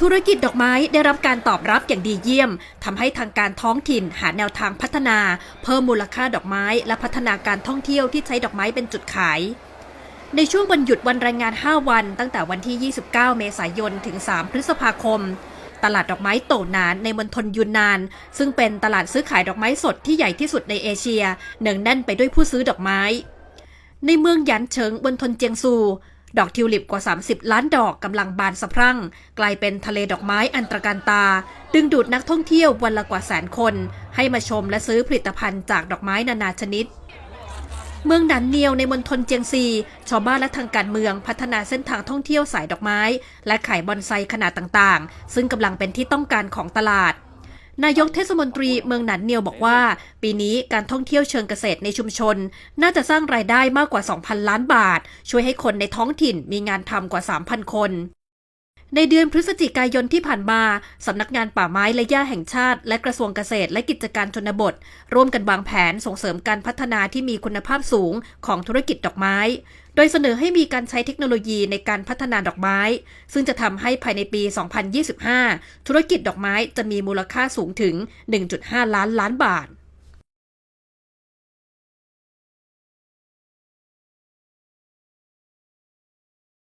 ธุรกิจดอกไม้ได้รับการตอบรับอย่างดีเยี่ยมทำให้ทางการท้องถิ่นหาแนวทางพัฒนา เพิ่มมูลค่าดอกไม้ และพัฒนาการท่องเที่ยวที่ใช้ดอกไม้เป็นจุดขาย ในช่วงวันหยุดวันแรงงาน 5 วัน ตั้งแต่วันที่ 29 เมษายนถึง 3 พฤษภาคม ตลาดดอกไม้โตหนานในมณฑลยุนนาน ซึ่งเป็นตลาดซื้อขายดอกไม้สดที่ใหญ่ที่สุดในเอเชียเนืองแน่นไปด้วยผู้ซื้อดอกไม้ ในเมืองหยันเฉิงบนทนเจียงซู ดอกทิวลิปกว่า 30 ล้านดอกกำลังบานสะพรั่ง กลายเป็นทะเลดอกไม้อันตรการตา ดึงดูดนักท่องเที่ยววันละกว่าแสนคน ให้มาชมและซื้อผลิตภัณฑ์จากดอกไม้นานาชนิดเมืองหนันเนียวในมณฑลเจียงซี ชาวบ้านและทางการเมืองพัฒนาเส้นทางท่องเที่ยวสายดอกไม้ และขายบอนไซขนาดต่างๆ ซึ่งกำลังเป็นที่ต้องการของตลาด นายกเทศมนตรีเมืองหนันเนียวบอกว่า ปีนี้การท่องเที่ยวเชิงเกษตรในชุมชน น่าจะสร้างรายได้มากกว่า 2,000 ล้านบาท ช่วยให้คนในท้องถิ่นมีงานทำกว่า 3,000 คน ในเดือนพฤศจิกายนที่ผ่านมา สำนักงานป่าไม้และหญ้าแห่งชาติ และกระทรวงเกษตรและกิจการชนบท ร่วมกันวางแผนส่งเสริมการพัฒนาที่มีคุณภาพสูงของธุรกิจดอกไม้ โดยเสนอให้มีการใช้เทคโนโลยีในการพัฒนาดอกไม้ ซึ่งจะทำให้ภายในปี 2025 ธุรกิจดอกไม้จะมีมูลค่าสูงถึง 1.5 ล้านล้านบาท